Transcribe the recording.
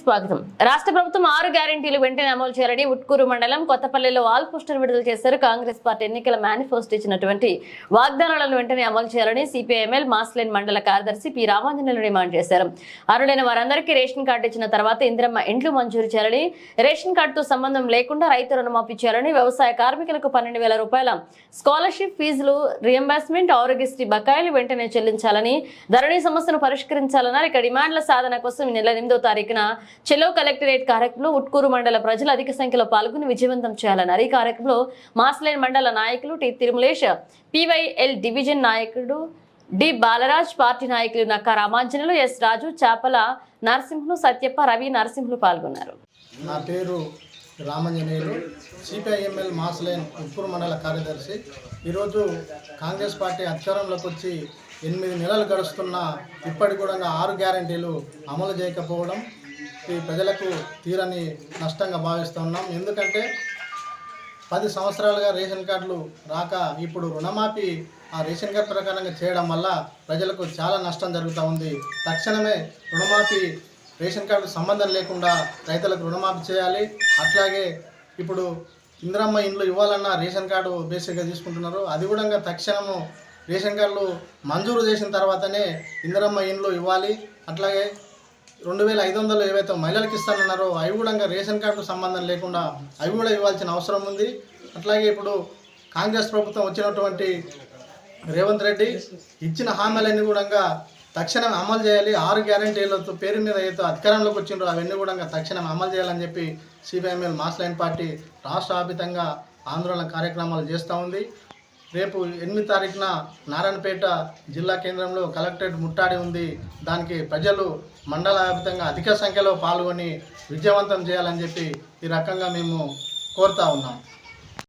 స్వాగతం. రాష్ట్ర ప్రభుత్వం ఆరు గ్యారంటీలు వెంటనే అమలు చేయాలని ఉట్కూరు మండలం కొత్తపల్లిలో వాల్ పోస్టర్ విడుదల చేశారు. కాంగ్రెస్ పార్టీ ఎన్నికల మేనిఫెస్టో ఇచ్చినటువంటి వాగ్దానాలను వెంటనే అమలు చేయాలని సిపిఐఎంఎల్ మాస్లైన్ మండల కార్యదర్శి పి. రామాంజనేయులు డిమాండ్ చేశారు. అర్హులైన వారందరికీ రేషన్ కార్డు ఇచ్చిన తర్వాత ఇందిరమ్మ ఇండ్లు మంజూరు చేయాలని రేషన్ కార్డుతో సంబంధం లేకుండా రైతు రుణమాఫీ చేయాలని వ్యవసాయ కార్మికులకు పన్నెండు వేల రూపాయల స్కాలర్షిప్ ఫీజులు రియంబర్స్మెంట్ ఆరోగ్యశ్రీ బకాయిలు వెంటనే చెల్లించాలని ధరణి సమస్యను పరిష్కరించాలన్నారు. ఇక డిమాండ్ల సాధన కోసం నెల ఎనిమిదో తారీఖున చెలో కలెక్టరేట్ కార్యక్రమంలో ఉట్కూరు మండల ప్రజలు అధిక సంఖ్యలో పాల్గొని విజయవంతం చేయాలన్నారు. ఈ కార్యక్రమంలో మాస్లైన్ మండల నాయకులు టి తిరుమలేష్ పివైఎల్ డివిజన్ నాయకుడు డి బాలరాజ్ పార్టీ నాయకులు నక్కా రామాంజనులు ఎస్ రాజు చేపల నరసింహులు సత్యప్ప రవి నరసింహులు పాల్గొన్నారు. నా పేరు రామంజనేయులు సిపిఐఎంఎల్ మాస్లైన్ ఉప్పూరు మండల కార్యదర్శి. ఈరోజు కాంగ్రెస్ పార్టీ అధికారంలోకి వచ్చి ఎనిమిది నెలలు గడుస్తున్న ఇప్పటి కూడా ఆరు గ్యారంటీలు అమలు చేయకపోవడం ఈ ప్రజలకు తీరని నష్టంగా భావిస్తున్నాం ఎందుకంటే పది సంవత్సరాలుగా రేషన్ కార్డులు రాక ఇప్పుడు రుణమాఫీ ఆ రేషన్ కార్డు ప్రకారంగా చేయడం వల్ల ప్రజలకు చాలా నష్టం జరుగుతూ ఉంది. తక్షణమే రుణమాఫీ రేషన్ కార్డు సంబంధం లేకుండా రైతులకు రుణమాఫీ చేయాలి. అట్లాగే ఇప్పుడు ఇందిరమ్మ ఇండ్లు ఇవ్వాలన్న రేషన్ కార్డు బేసిక్గా తీసుకుంటున్నారు. అది కూడా తక్షణము రేషన్ కార్డులు మంజూరు చేసిన తర్వాతనే ఇందిరమ్మ ఇండ్లు ఇవ్వాలి. అట్లాగే రెండు వేల ఐదు వందలు ఏవైతే మహిళలకు ఇస్తానన్నారో అవి కూడా రేషన్ కార్డు సంబంధం లేకుండా అవి కూడా ఇవ్వాల్సిన అవసరం ఉంది. అట్లాగే ఇప్పుడు కాంగ్రెస్ ప్రభుత్వం వచ్చినటువంటి రేవంత్ రెడ్డి ఇచ్చిన హామీలన్నీ కూడా తక్షణం అమలు చేయాలి. ఆరు గ్యారంటీలతో పేరు మీద ఏదో అధికారంలోకి వచ్చిండ్రో అవన్నీ కూడా తక్షణం అమలు చేయాలని చెప్పి సిపిఎంఎల్ మాస్ లైన్ పార్టీ రాష్ట్ర ఆందోళన కార్యక్రమాలు చేస్తూ ఉంది. రేపు ఎనిమిది తారీఖున నారాయణపేట జిల్లా కేంద్రంలో కలెక్టరేట్ ముట్టాడి ఉంది. దానికి ప్రజలు మండల వ్యాప్తంగా అధిక సంఖ్యలో పాల్గొని విజయవంతం చేయాలని చెప్పి ఈ రకంగా మేము కోరుతా ఉన్నాం.